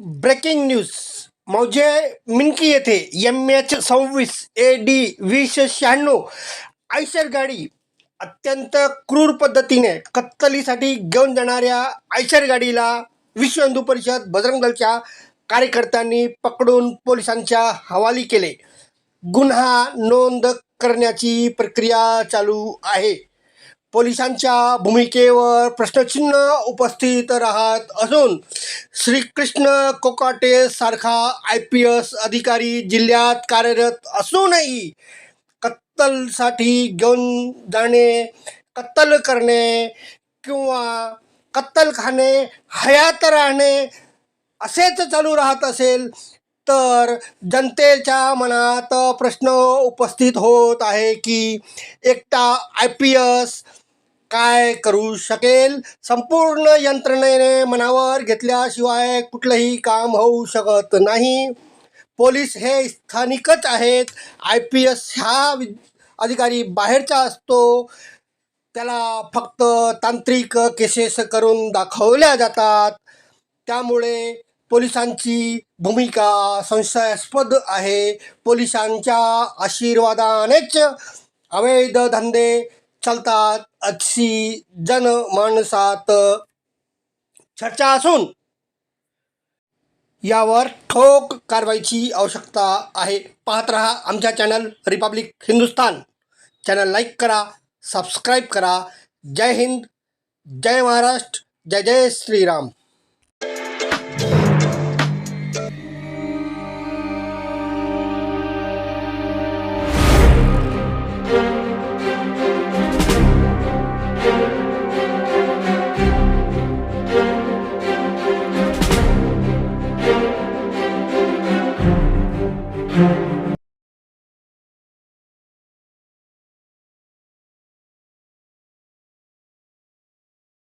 Breaking news. मौजे मिनकी येथे M H सव्वीस ए डी वीसशे शहाण्णव आयशर गाडी अत्यंत क्रूर पद्धतीने कत्तलीसाठी घेऊन जाणाऱ्या आयशर गाडीला विश्व हिंदू परिषद बजरंग दलच्या कार्यकर्त्यांनी पकडून पोलिसांच्या हवाली केले. गुन्हा नोंद करण्याची प्रक्रिया चालू आहे. पोलिसांच्या भूमिकेवर प्रश्नचिन्ह उपस्थित राहत असून श्रीकृष्ण कोकाटेसारखा आय पी एस अधिकारी जिल्ह्यात कार्यरत असूनही कत्तलसाठी घेऊन जाणे कत्तल करणे किंवा कत्तलखाने हयात राहणे असेच चालू राहत असेल तर जनतेच्या मनात प्रश्न उपस्थित होत आहे की एकटा आय पी एस काय करू शकेल? संपूर्ण यंत्रणेने मनावर घेतल्याशिवाय कुठलंही काम होऊ शकत नाही. पोलीस हे स्थानिकच आहेत. आय पी एस हा वि अधिकारी बाहेरचा असतो. त्याला फक्त तांत्रिक केसेस करून दाखवल्या जातात. त्यामुळे पोलिसांची भूमिका संशयास्पद आहे. पोलिसांच्या आशीर्वादानेच अवैध धंदे चालतात. अशी जनमानसात चर्चा असून यावर ठोक कारवाईची आवश्यकता आहे. पाहत रहा आमच्या channel republic Hindustan channel like करा सबस्क्राईब करा. जय हिंद जय महाराष्ट्र जय जय श्रीराम.